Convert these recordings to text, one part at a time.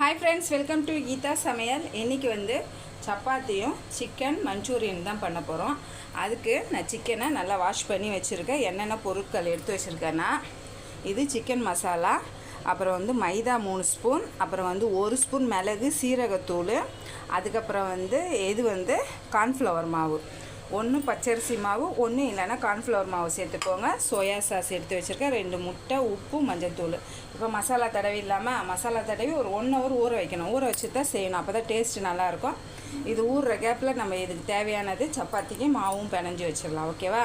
Hi friends welcome to Geetha சமையல் இன்றைக்கி வந்து சப்பாத்தியும் சிக்கன் மஞ்சூரியன் தான் பண்ண போகிறோம் அதுக்கு நான் சிக்கனை நல்லா வாஷ் பண்ணி வச்சுருக்கேன். என்னென்ன பொருட்கள் எடுத்து வச்சுருக்கேன்னா இது சிக்கன் மசாலா அப்புறம் வந்து மைதா மூணு ஸ்பூன் அப்புறம் வந்து ஒரு ஸ்பூன் மிளகு சீரகத்தூள் அதுக்கப்புறம் வந்து இது வந்து கார்ன்ஃப்ளவர் மாவு. ஒன்று பச்சரிசி மாவு ஒன்று இல்லைன்னா கார்ன்ஃப்ளவர் மாவு சேர்த்துக்கோங்க. சோயா சாஸ் எடுத்து வச்சுருக்கேன். ரெண்டு முட்டை உப்பு மஞ்சத்தூள். இப்போ மசாலா தடவி இல்லாமல் மசாலா தடவி ஒரு ஒன் ஹவர் ஊற வைக்கணும். ஊற வச்சு தான் செய்யணும். அப்போ தான் டேஸ்ட்டு நல்லாயிருக்கும். இது ஊறுற கேப்பில் நம்ம இதுக்கு தேவையானது சப்பாத்திக்கு மாவும் பிணைஞ்சு வச்சிடலாம். ஓகேவா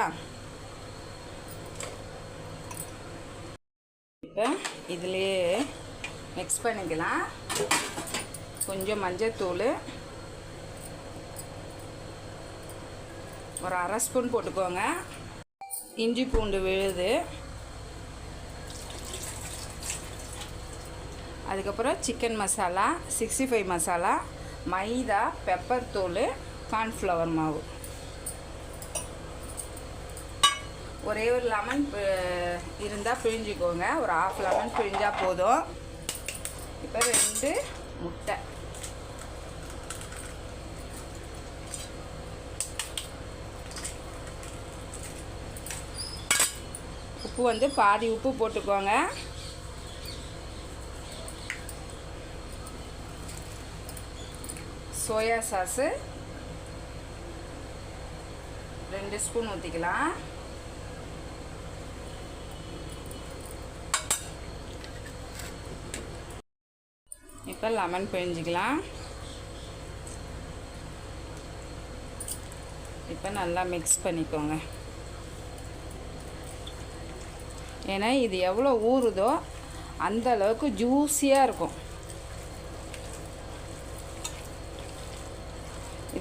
இப்போ இதுலேயே மிக்ஸ் பண்ணிக்கலாம். கொஞ்சம் மஞ்சத்தூள். ஒரு அரை ஸ்பூன் போட்டுக்கோங்க. இஞ்சி பூண்டு விழுது. அதுக்கப்புறம் chicken masala sixty five masala maida pepper தூள் கார்ன்ஃப்ளவர் மாவு. ஒரே ஒரு லெமன் இருந்தால் பிழிஞ்சிக்கோங்க. ஒரு ஆஃப் லெமன் பிழிஞ்சால் போதும். இப்போ ரெண்டு முட்டை. உப்பு வந்து பாதி உப்பு போட்டுக்கோங்க. Soya sauce. ரெண்டு ஸ்பூன் ஊற்றிக்கலாம் இப்போ லெமன் பிழிஞ்சிக்கலாம். இப்போ நல்லா மிக்ஸ் பண்ணிக்கோங்க. ஏன்னா இது எவ்வளோ ஊறுதோ அந்த அளவுக்கு ஜூஸியாக இருக்கும்.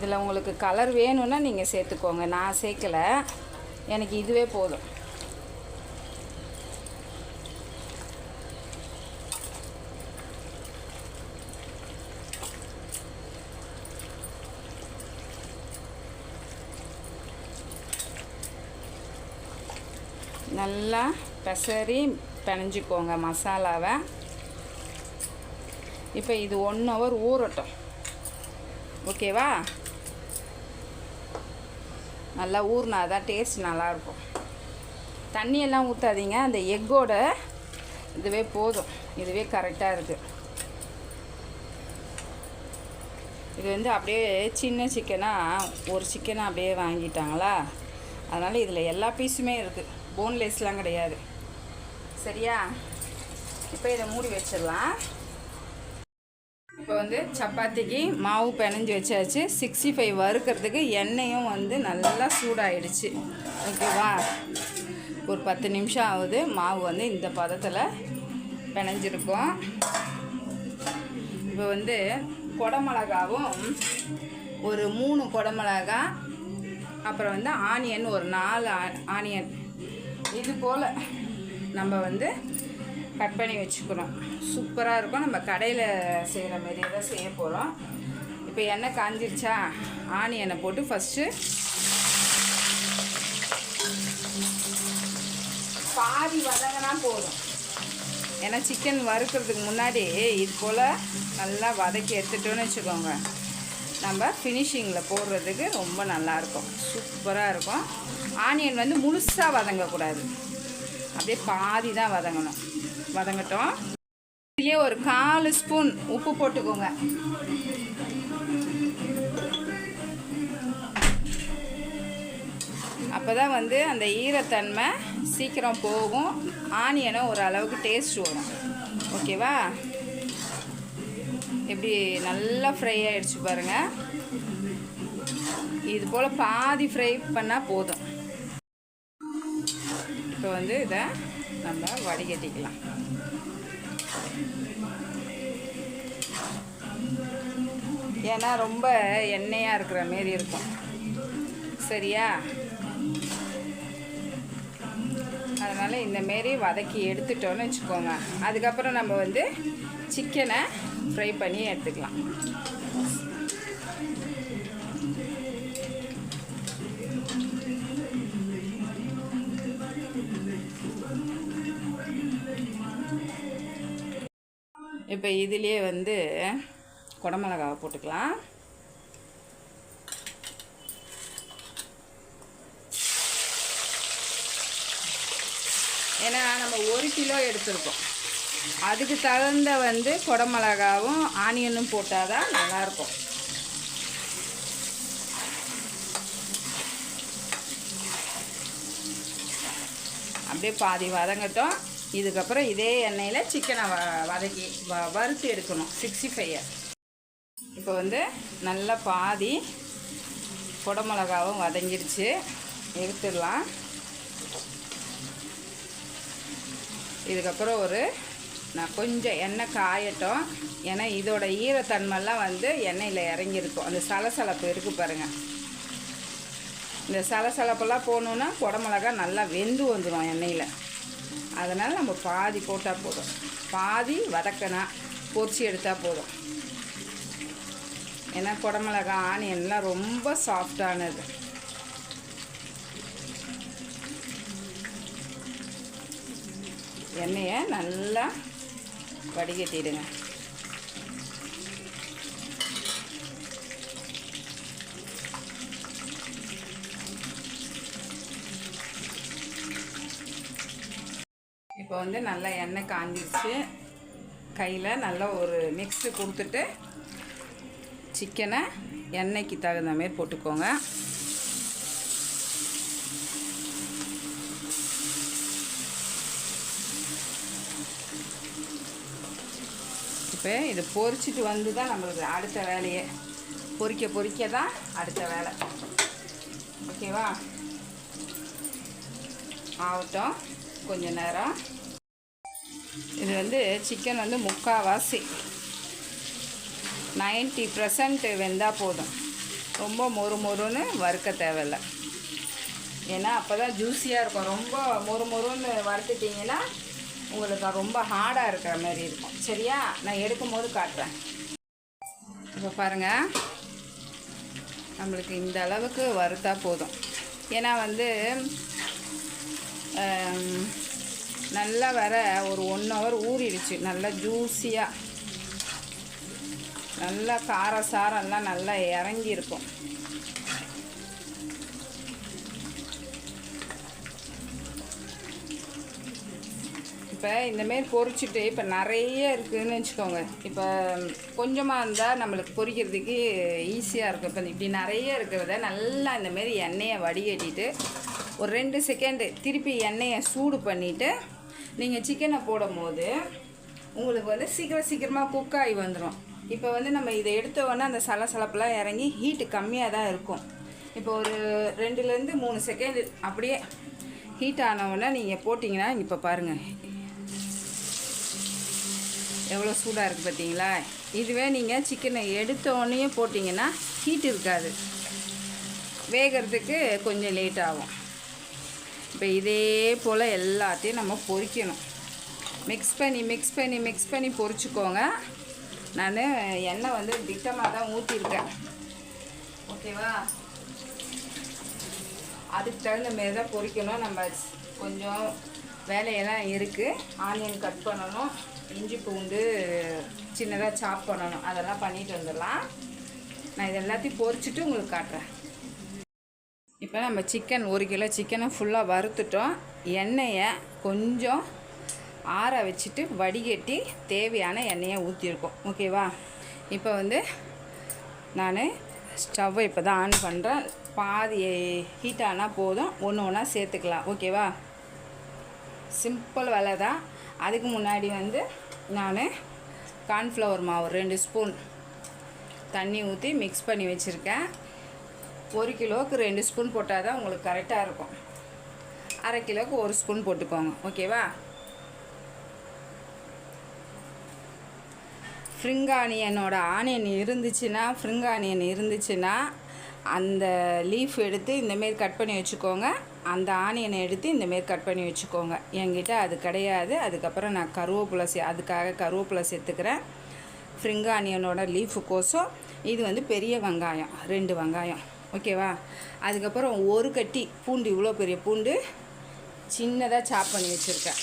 இதில் உங்களுக்கு கலர் வேணும்னா நீங்கள் சேர்த்துக்கோங்க. நான் சேர்க்கலை. எனக்கு இதுவே போதும். நல்லா பெசரி பிணைஞ்சிக்கோங்க மசாலாவை. இப்போ இது ஒன் ஹவர் ஊறட்டும். ஓகேவா நல்லா ஊறினா தான் டேஸ்ட் நல்லாயிருக்கும். தண்ணியெல்லாம் ஊற்றாதீங்க அந்த எக்கோட இதுவே போதும். இதுவே கரெக்டாக இருக்குது இது வந்து அப்படியே சின்ன சிக்கனாக ஒரு சிக்கனை அப்படியே வாங்கிட்டாங்களா? அதனால் இதில் எல்லா பீஸுமே இருக்குது போன்லெஸ்லாம் கிடையாது. சரியா? இப்போ இதை மூடி வச்சிடலாம். இப்போ வந்து சப்பாத்திக்கு மாவு பிணைஞ்சு வச்சாச்சு. சிக்ஸ்டி ஃபைவ் வறுக்கிறதுக்கு எண்ணெயும் வந்து நல்லா சூடாயிடுச்சு. ஓகேவா? ஒரு பத்து நிமிஷம் ஆகுது. மாவு வந்து இந்த பதத்தில் பிணைஞ்சிருக்கும். இப்போ வந்து குடமிளகாவும் ஒரு மூணு குடமிளகா அப்புறம் வந்து ஆனியன் ஒரு நாலு ஆனியன். இது போல் நம்ம வந்து கட் பண்ணி வச்சுக்கிறோம். சூப்பராக இருக்கும். நம்ம கடையில் செய்கிற மாதிரியே தான் செய்ய போகிறோம் இப்போ எண்ணெய் காஞ்சிருச்சா? ஆனியனை போட்டு ஃபஸ்ட்டு பாதி வதங்கினா போதும். ஏன்னா சிக்கன் வறுக்கிறதுக்கு முன்னாடி இது போல் நல்லா வதக்கி எடுத்துட்டோன்னு வச்சுக்கோங்க. நம்ம ஃபினிஷிங்கில் போடுறதுக்கு ரொம்ப நல்லாயிருக்கும் சூப்பராக இருக்கும். ஆனியன் வந்து முழுசாக வதங்கக்கூடாது. அப்படியே பாதி தான் வதங்கணும். வதங்கட்டும். இதுலேயே ஒரு காலு ஸ்பூன் உப்பு போட்டுக்கோங்க. அப்போ தான் வந்து அந்த ஈரத்தன்மை சீக்கிரம் போகும். ஆனியனும் ஒரு அளவுக்கு டேஸ்ட் வரும். ஓகேவா எப்படி நல்லா ஃப்ரை ஆகிடுச்சு பாருங்கள் இது போல் பாதி ஃப்ரை பண்ணால் போதும். இப்போ வந்து இதை நம்ம வடிகட்டிக்கலாம். ஏன்னா ரொம்ப எண்ணெயாக இருக்கிற மாரி இருக்கும். சரியா? அதனால் இந்தமாரி வதக்கி எடுத்துட்டோன்னு வச்சுக்கோங்க. அதுக்கப்புறம் நம்ம வந்து சிக்கனை ஃப்ரை பண்ணி எடுத்துக்கலாம். இப்போ இதுலேயே வந்து குடமிளகாவை போட்டுக்கலாம். ஏன்னா நம்ம ஒரு கிலோ எடுத்திருக்கோம். அதுக்கு தகுந்த வந்து குடமிளகாவும் ஆனியனும் போட்டால் தான் நல்லாயிருக்கும். அப்படியே பாதி வதங்கட்டும். இதுக்கப்புறம் இதே எண்ணெயில் சிக்கனை வ வதக்கி வ வறுத்து எடுக்கணும். சிக்ஸ்டி ஃபைவை இப்போ வந்து நல்லா பாதி குடமிளகாவும் வதங்கிடுச்சு எடுத்துடலாம். இதுக்கப்புறம் ஒரு நான் கொஞ்சம் எண்ணெய் காயட்டும். ஏன்னா இதோட ஈரத்தன்மைலாம் வந்து எண்ணெயில் இறங்கியிருக்கும். அந்த சலசலப்பு இருக்குது பாருங்கள் இந்த சலசலப்பெல்லாம் போகணுன்னா குடமிளகா நல்லா வெந்து வந்துடும் எண்ணெயில். அதனால் நம்ம பாதி போட்டால் போதும். பாதி வதக்கினா பொரிச்சு எடுத்தால் போதும். ஏன்னா குடமிளகா ஆனியன்லாம் ரொம்ப சாஃப்டானது எண்ணெயை நல்லா வடிகட்டிடுங்க இப்போ வந்து நல்லா எண்ணெய் காஞ்சிருச்சு. கையில் நல்லா ஒரு மிக்ஸு கொடுத்துட்டு சிக்கனை எண்ணெய்க்கு தகுந்த மாதிரி போட்டுக்கோங்க. இப்போ இதை பொரிச்சிட்டு வந்து தான் நம்மளுக்கு அடுத்த வேலையே. பொறிக்க பொறிக்க தான் அடுத்த வேலை. ஓகேவா ஆகட்டும் கொஞ்சம் நேரம் இது வந்து சிக்கன் வந்து முக்கால்வாசி. நைன்ட்டி பர்சன்ட் வெந்தால் போதும். ரொம்ப மொறு மொறுன்னு வறுக்க தேவையில்ல. ஏன்னா அப்போ தான் ஜூஸியாக இருக்கும். ரொம்ப மொறு மொறுன்னு வறுத்துட்டிங்கன்னா உங்களுக்கு ரொம்ப ஹார்டாக இருக்கிற மாதிரி இருக்கும். சரியா? நான் எடுக்கும் போது காட்டுறேன். இப்போ பாருங்கள் நம்மளுக்கு இந்த அளவுக்கு வறுத்தா போதும். ஏன்னா வந்து நல்லா வர ஒரு ஒன் ஹவர் ஊறிடுச்சு. நல்லா ஜூஸியாக நல்லா கார சாரம்லாம் நல்லா இறங்கி இருக்கும் இப்போ இந்தமாரி பொரிச்சிட்டு இப்போ நிறைய இருக்குதுன்னு வச்சுக்கோங்க. இப்போ கொஞ்சமாக இருந்தால் நம்மளுக்கு பொரிக்கிறதுக்கு ஈஸியாக இருக்கும். இப்போ இப்படி நிறைய இருக்கிறத நல்லா இந்தமாரி எண்ணெயை வடிகட்டிட்டு ஒரு ரெண்டு செகண்டு திருப்பி எண்ணெயை சூடு பண்ணிவிட்டு நீங்கள் சிக்கனை போடும் போது உங்களுக்கு வந்து சீக்கிரம் சீக்கிரமாக குக் ஆகி வந்துடும் இப்போ வந்து நம்ம இதை எடுத்த உடனே அந்த சலசலப்பெலாம் இறங்கி ஹீட்டு கம்மியாக தான் இருக்கும். இப்போ ஒரு ரெண்டுலேருந்து மூணு செகண்ட் அப்படியே ஹீட் ஆன நீங்கள் போட்டிங்கன்னா இப்போ பாருங்கள் எவ்வளோ சூடாக இருக்குது பார்த்தீங்களா இதுவே நீங்கள் சிக்கனை எடுத்த உடனே போட்டிங்கன்னா ஹீட் இருக்காது. வேகிறதுக்கு கொஞ்சம் லேட் ஆகும். இப்போ இதே போல் எல்லாத்தையும் நம்ம பொறிக்கணும். மிக்ஸ் பண்ணி மிக்ஸ் பண்ணி மிக்ஸ் பண்ணி பொறிச்சிக்கோங்க. நான் எண்ணெய் வந்து திட்டமாக தான் ஊற்றிருக்கேன் ஓகேவா அதுக்கு தகுந்த மாரி தான் பொறிக்கணும். நம்ம கொஞ்சம் வேலையெல்லாம் இருக்குது ஆனியன் கட் பண்ணணும். இஞ்சி பூண்டு சின்னதாக சாப் பண்ணணும். அதெல்லாம் பண்ணிட்டு வந்துடலாம். நான் இது எல்லாத்தையும் பொரிச்சிட்டு உங்களுக்கு காட்டுறேன். இப்போ நம்ம சிக்கன் ஒரு கிலோ சிக்கனை ஃபுல்லாக வறுத்துட்டோம். எண்ணெயை கொஞ்சம் ஆற வச்சுட்டு வடிகட்டி தேவையான எண்ணெயை ஊற்றிருக்கோம் ஓகேவா இப்போ வந்து நான் ஸ்டவ்வை இப்போ தான் ஆன் பண்ணுறேன் பாதி ஹீட் ஆனால் போதும். ஒன்று ஒன்றா சேர்த்துக்கலாம். ஓகேவா சிம்பிள் வேலை தான். அதுக்கு முன்னாடி வந்து நான் கார்ன்ஃப்ளவர் மாவு ரெண்டு ஸ்பூன் தண்ணி ஊற்றி மிக்ஸ் பண்ணி வச்சுருக்கேன். ஒரு கிலோவுக்கு ரெண்டு ஸ்பூன் போட்டால் தான் உங்களுக்கு கரெக்டாக இருக்கும். அரை கிலோவுக்கு ஒரு ஸ்பூன் போட்டுக்கோங்க. ஓகேவா? ஃப்ரிங் ஆனியனோட ஆனியன் இருந்துச்சுன்னா ஃப்ரிங் ஆனியன் இருந்துச்சுன்னா அந்த லீஃப் எடுத்து இந்தமாரி கட் பண்ணி வச்சுக்கோங்க. அந்த ஆனியனை எடுத்து இந்தமாரி கட் பண்ணி வச்சுக்கோங்க. என்கிட்ட அது கிடையாது. அதுக்கப்புறம் நான் கருவேப்பிலை சே அதுக்காக கருவேப்பிலை சேர்த்துக்கிறேன். ஃப்ரிங் ஆனியனோட லீஃபு கோசம் இது வந்து பெரிய வெங்காயம் ரெண்டு வெங்காயம். ஓகேவா? அதுக்கப்புறம் ஒரு கட்டி பூண்டு இவ்வளோ பெரிய பூண்டு சின்னதாக சாப் பண்ணி வச்சுருக்கேன்.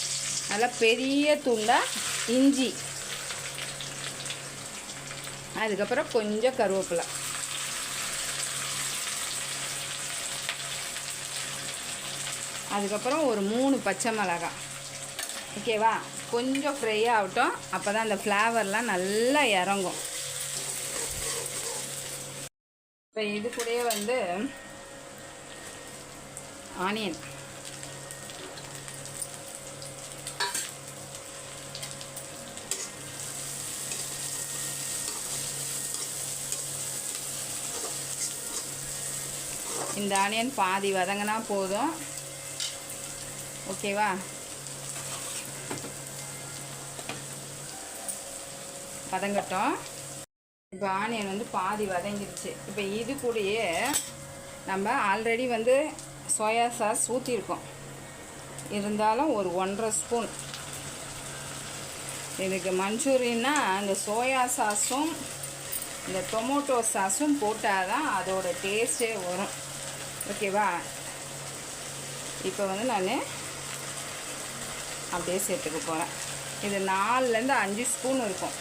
நல்லா பெரிய துண்டாக இஞ்சி. அதுக்கப்புறம் கொஞ்சம் கருவேப்பிலை. அதுக்கப்புறம் ஒரு மூணு பச்சை மிளகாய். ஓகேவா? கொஞ்சம் ஃப்ரை ஆகட்டும். அப்போ தான் அந்த ஃப்ளேவர்லாம் நல்லா இறங்கும். இப்போ இது கூடயே வந்து ஆனியன். இந்த ஆனியன் பாதி வதங்கினா போதும். ஓகேவா? வதங்கட்டும். இப்போ ஆனியன் வந்து பாதி வதங்கிருச்சு. இப்போ இது கூடயே நம்ம ஆல்ரெடி வந்து சோயா சாஸ் ஊற்றிருக்கோம் இருந்தாலும் ஒரு ஒன்றரை ஸ்பூன் இதுக்கு மஞ்சூரியன்னா அந்த சோயா சாஸும் இந்த டொமோட்டோ சாஸும் போட்டால் தான் அதோட டேஸ்ட்டே வரும். ஓகேவா இப்போ வந்து நான் அப்படியே சேர்த்துக்க போகிறேன் இது நாலுலேருந்து அஞ்சு ஸ்பூன் இருக்கும்.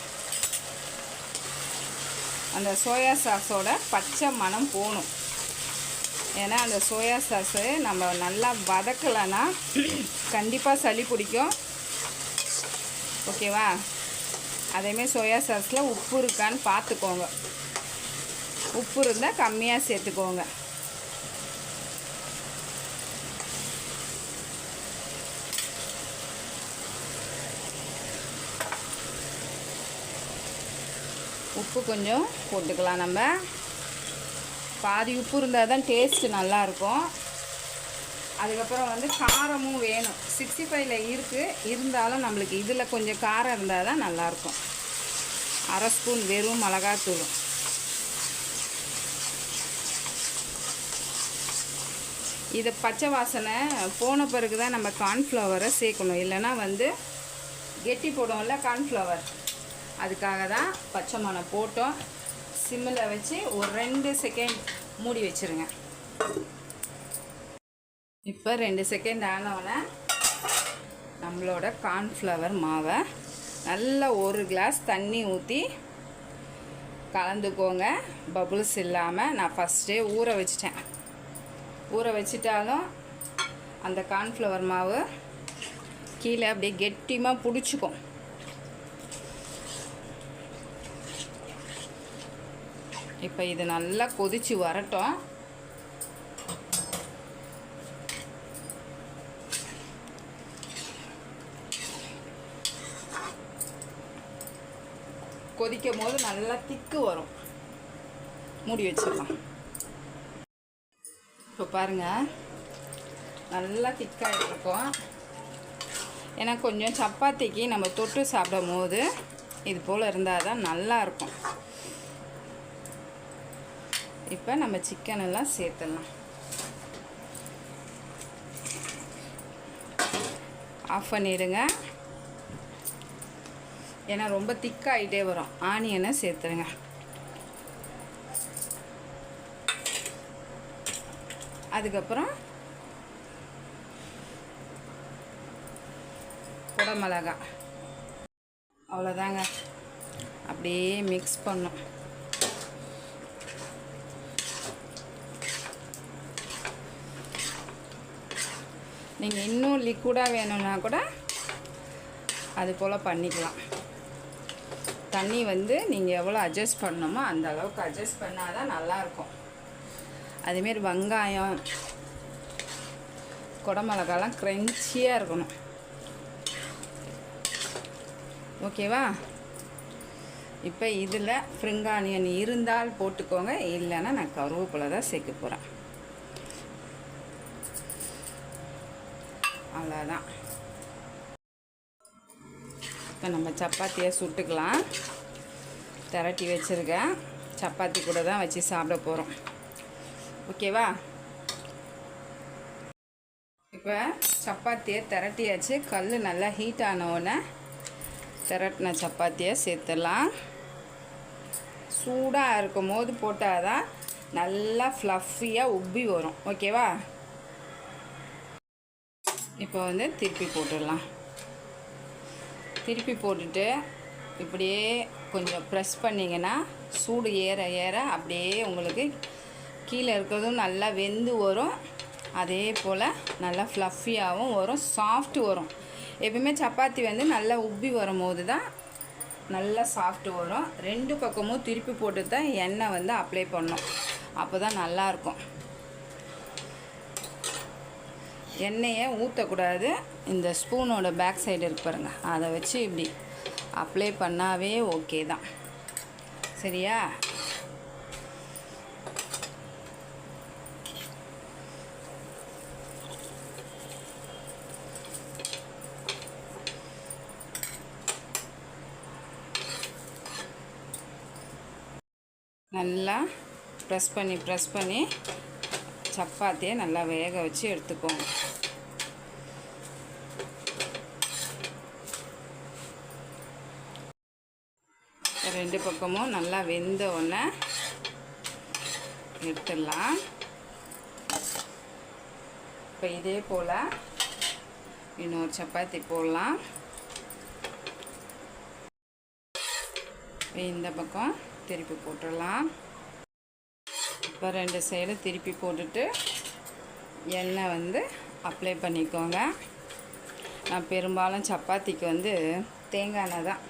அந்த சோயா சாஸோட பச்சை மணம் போகணும். ஏன்னா அந்த சோயா சாஸு நம்ம நல்லா வதக்கலைன்னா கண்டிப்பாக சளி பிடிக்கும். ஓகேவா? அதேமாரி சோயா சாஸில் உப்பு இருக்கான்னு பார்த்துக்கோங்க. உப்பு இருந்தால் கம்மியாக சேர்த்துக்கோங்க. உப்பு கொஞ்சம் போட்டுக்கலாம் நம்ம. பாதி உப்பு இருந்தால் தான் டேஸ்ட்டு நல்லாயிருக்கும். அதுக்கப்புறம் வந்து காரமும் வேணும். சிக்ஸ்டி ஃபைவ்ல இருக்குது இருந்தாலும் நம்மளுக்கு இதில் கொஞ்சம் காரம் இருந்தால் தான் நல்லாயிருக்கும். அரை ஸ்பூன் வெறும் மிளகாத்தூளும் இதை பச்சை வாசனை போன பிறகு தான் நம்ம கார்ன்ஃப்ளவரை சேர்க்கணும். இல்லைன்னா வந்து கெட்டி போடுவோம்ல கார்ன்ஃப்ளவர் அதுக்காக தான் பச்சை மணம் போட்டோம். சிம்மில் வச்சு ஒரு ரெண்டு செகண்ட் மூடி வச்சுருங்க. இப்போ ரெண்டு செகண்ட் ஆனவுடனே நம்மளோட கார்ன்ஃப்ளவர் மாவை நல்லா ஒரு கிளாஸ் தண்ணி ஊற்றி கலந்துக்கோங்க. பபுள்ஸ் இல்லாமல் நான் ஃபஸ்ட்டே ஊற வச்சிட்டேன். ஊற வச்சிட்டாலும் அந்த கார்ன்ஃப்ளவர் மாவு கீழே அப்படியே கெட்டியமாக பிடிச்சிக்கும். இப்போ இது நல்லா கொதித்து வரட்டும். கொதிக்கும் போது நல்லா திக்கு வரும். மூடி வச்சிடலாம். இப்போ பாருங்கள் நல்லா திக்காக இருக்கும் ஏன்னா கொஞ்சம் சப்பாத்திக்கு நம்ம தொட்டு சாப்பிடும் போது இது போல் இருந்தால் தான் நல்லாயிருக்கும் இப்போ நம்ம சிக்கன் எல்லாம் சேர்த்துடலாம். ஆஃப் பண்ணிடுங்க. ஏன்னா ரொம்ப திக்காகிட்டே வரும். ஆனியனை சேர்த்துருங்க அதுக்கப்புறம் குடமிளகா அவ்வளோதாங்க. அப்படியே மிக்ஸ் பண்ணும் நீங்கள் இன்னும் லிக்விடாக வேணும்னா கூட அது போல் பண்ணிக்கலாம். தண்ணி வந்து நீங்கள் எவ்வளோ அட்ஜஸ்ட் பண்ணணுமோ அந்த அளவுக்கு அட்ஜஸ்ட் பண்ணால் தான் நல்லாயிருக்கும் அதுமாரி வெங்காயம் குடமிளகாலாம் க்ரன்ச்சியாக இருக்கணும். ஓகேவா இப்போ இதில் ஃப்ரிங்கானியன் இருந்தால் போட்டுக்கோங்க இல்லைன்னா நான் கருவேப்பிலை தான் சேர்க்க போகிறேன் அவ்வளோதான். இப்போ நம்ம சப்பாத்தியை சுட்டுக்கலாம். திரட்டி வச்சுருக்கேன் சப்பாத்தி கூட தான் வச்சு சாப்பிட போகிறோம் ஓகேவா? இப்போ சப்பாத்தியை திரட்டியாச்சு. கல் நல்லா ஹீட் ஆனவுடனே திரட்டின சப்பாத்தியை சேர்த்துடலாம். சூடாக இருக்கும் போது போட்டால் தான் நல்லா ஃப்ளஃபியாக உப்பி வரும். ஓகேவா? இப்போ வந்து திருப்பி போட்டுடலாம். திருப்பி போட்டுட்டு இப்படியே கொஞ்சம் ப்ரெஸ் பண்ணிங்கன்னா சூடு ஏற ஏற அப்படியே உங்களுக்கு கீழே இருக்கிறதும் நல்லா வெந்து வரும். அதே போல் நல்லா ஃப்ளஃபியாகவும் வரும் சாஃப்ட்டு வரும். எப்பயுமே சப்பாத்தி வந்து நல்லா உப்பி வரும்போது தான் நல்லா சாஃப்ட்டு வரும். ரெண்டு பக்கமும் திருப்பி போட்டு தான் எண்ணெய் வந்து அப்ளை பண்ணோம் அப்போ தான் நல்லாயிருக்கும் எண்ணெயை ஊற்றக்கூடாது. இந்த ஸ்பூனோட பேக் சைடு இருக்கு பாருங்கள் அதை வச்சு இப்படி அப்ளை பண்ணாவே ஓகே தான். சரியா? நல்லா ப்ரெஸ் பண்ணி ப்ரெஸ் பண்ணி சப்பாத்தியை நல்லா வேக வச்சு எடுத்துக்கோங்க ரெண்டு பக்கமும் நல்லா வெந்த உடனே எடுத்துடலாம். இப்போ இதே போல் இன்னொரு சப்பாத்தி போடலாம். இந்த பக்கம் திருப்பி போட்டுடலாம். இப்போ ரெண்டு சைடு திருப்பி போட்டுட்டு எண்ணெய் வந்து அப்ளை பண்ணிக்கோங்க. நான் பெரும்பாலும் சப்பாத்திக்கு வந்து தேங்காய் எண்ணெய் தான்.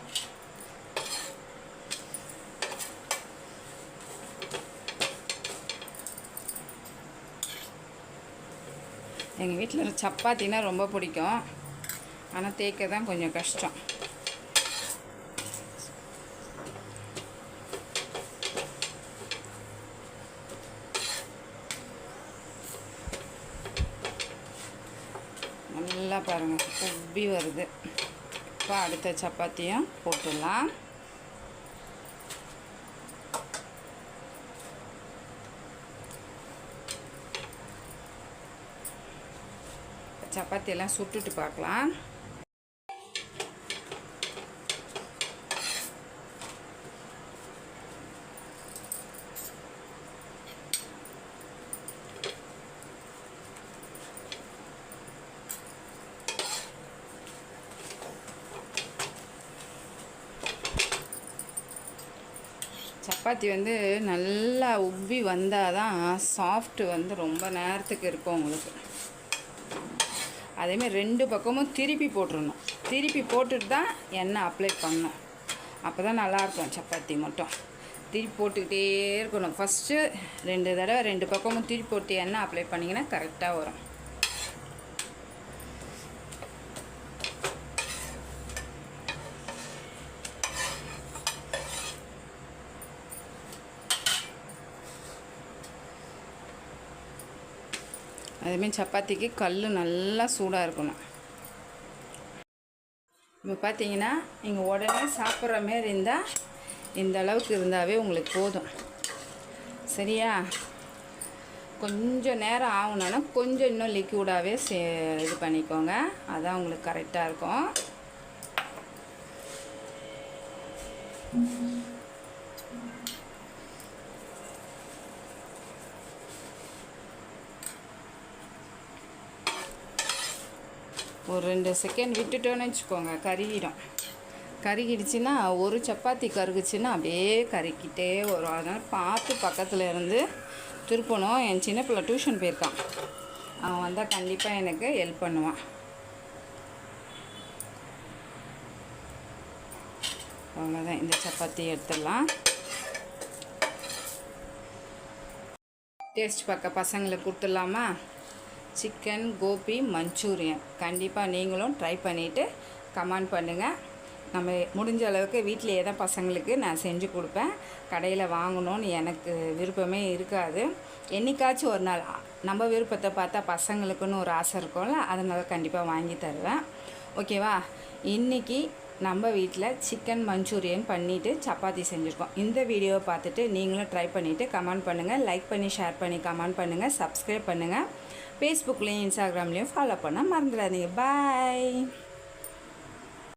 எங்கள் வீட்டில் சப்பாத்தினா ரொம்ப பிடிக்கும். ஆனால் தேய்க்க தான் கொஞ்சம் கஷ்டம் நல்லா பாருங்கள் கொப்பி வருது. இப்போ அடுத்த சப்பாத்தியும் போட்டுடலாம். சப்பாத்தியெல்லாம் சுட்டுட்டு பார்க்கலாம். சப்பாத்தி வந்து நல்லா உப்பி வந்தால் தான் சாஃப்ட்டு வந்து ரொம்ப நேரத்துக்கு இருக்கும் உங்களுக்கு. அதேமாதிரி ரெண்டு பக்கமும் திருப்பி போட்டுடணும் திருப்பி போட்டுட்டு தான் எண்ணெய் அப்ளை பண்ணணும். அப்போ தான் நல்லாயிருக்கும் சப்பாத்தி மட்டும். திருப்பி போட்டுக்கிட்டே இருக்கணும். ஃபஸ்ட்டு ரெண்டு தடவை ரெண்டு பக்கமும் திருப்பி போட்டு எண்ணெய் அப்ளை பண்ணிங்கன்னா கரெக்டாக வரும். அதுமாரி சப்பாத்திக்கு கல் நல்லா சூடாக இருக்கணும். இப்போ பார்த்தீங்கன்னா நீங்கள் உடனே சாப்பிட்ற மாரி இருந்தால் இந்த அளவுக்கு இருந்தாவே உங்களுக்கு போதும். சரியா? கொஞ்சம் நேரம் ஆகணுன்னா கொஞ்சம் இன்னும் லிக்யூடாகவே சே இது பண்ணிக்கோங்க. அதான் உங்களுக்கு கரெக்டாக இருக்கும். ஒரு ரெண்டு செகண்ட் விட்டுட்டோன்னு வச்சுக்கோங்க கருகிடும். கருகிடுச்சுன்னா ஒரு சப்பாத்தி கருகுச்சுன்னா அப்படியே கருக்கிட்டே வரும். அதனால் பார்த்து பக்கத்தில் இருந்து திருப்பணும். என் சின்ன பிள்ளை டியூஷன் போயிருக்கான். அவன் வந்தால் கண்டிப்பாக எனக்கு ஹெல்ப் பண்ணுவான். அவ்வளோதான் இந்த சப்பாத்தி எடுத்துடலாம். டேஸ்ட் பார்க்க பசங்களுக்கு கொடுத்துடலாமா? சிக்கன் கோபி மஞ்சூரியன். கண்டிப்பாக நீங்களும் ட்ரை பண்ணிவிட்டு கமெண்ட் பண்ணுங்கள் நம்ம முடிஞ்ச அளவுக்கு வீட்டிலேயே தான் பசங்களுக்கு நான் செஞ்சு கொடுப்பேன். கடையில் வாங்கணும்னு எனக்கு விருப்பமே இருக்காது. என்றைக்காச்சும் ஒரு நாள் நம்ம விருப்பத்தை பார்த்தா பசங்களுக்குன்னு ஒரு ஆசை இருக்கும்ல அதனால் கண்டிப்பாக வாங்கி தருவேன். ஓகேவா இன்றைக்கி நம்ம வீட்டில் சிக்கன் மஞ்சூரியன் பண்ணிவிட்டு சப்பாத்தி செஞ்சுருக்கோம். இந்த வீடியோவை பார்த்துட்டு நீங்களும் ட்ரை பண்ணிவிட்டு கமெண்ட் பண்ணுங்கள் லைக் பண்ணி ஷேர் பண்ணி கமெண்ட் பண்ணுங்கள் சப்ஸ்கிரைப் பண்ணுங்கள் ஃபேஸ்புக்லேயும் இன்ஸ்டாகிராம்லேயும் ஃபாலோ பண்ண மறந்துடாதீங்க. பாய்